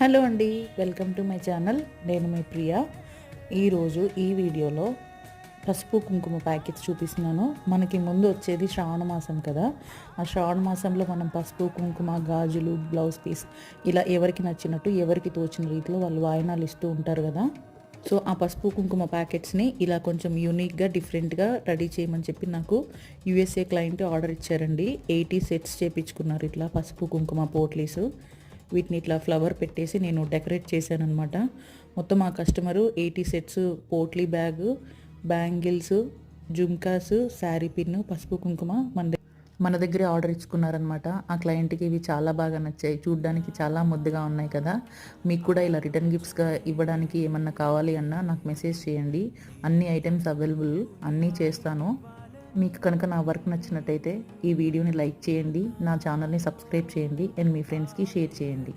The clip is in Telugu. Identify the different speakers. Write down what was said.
Speaker 1: హలో అండి వెల్కమ్ టు మై ఛానల్. నేను మీ ప్రియా. ఈరోజు ఈ వీడియోలో పసుపు కుంకుమ ప్యాకెట్స్ చూపిస్తున్నాను. మనకి ముందు వచ్చేది శ్రావణ మాసం కదా. ఆ శ్రావణ మాసంలో మనం పసుపు కుంకుమ గాజులు బ్లౌజ్ పీస్ ఇలా ఎవరికి నచ్చినట్టు ఎవరికి తోచిన రీతిలో వాళ్ళు వాయినాలు ఇస్తూ ఉంటారు కదా. సో ఆ పసుపు కుంకుమ ప్యాకెట్స్ని ఇలా కొంచెం యూనిక్గా డిఫరెంట్గా రెడీ చేయమని చెప్పి నాకు యూఎస్ఏ క్లయింట్ ఆర్డర్ ఇచ్చారండి. ఎయిటీ సెట్స్ చేపించుకున్నారు ఇట్లా పసుపు కుంకుమ పోట్లీసు. వీటిని ఇట్లా ఫ్లవర్ పెట్టేసి నేను డెకరేట్ చేశాను అనమాట మొత్తం ఆ customer eighty sets potli bag bangles jhumkas sari pin పసుపు కుంకుమ మన మన దగ్గరే ఆర్డర్ ఇచ్చుకున్నారనమాట ఆ క్లయింట్కి ఇవి చాలా బాగా నచ్చాయి. చూడ్డానికి చాలా ముద్దుగా ఉన్నాయి కదా. మీకు కూడా ఇలా రిటర్న్ గిఫ్ట్స్గా ఇవ్వడానికి ఏమన్నా కావాలి అన్నా నాకు మెసేజ్ చేయండి. అన్ని ఐటమ్స్ అవైలబుల్ అన్నీ చేస్తాను. మీకు కనుక నా వర్క్ నచ్చినట్టయితే ఈ వీడియోని లైక్ చేయండి నా ఛానల్ని సబ్స్క్రైబ్ చేయండి అండ్ మీ ఫ్రెండ్స్కి షేర్ చేయండి.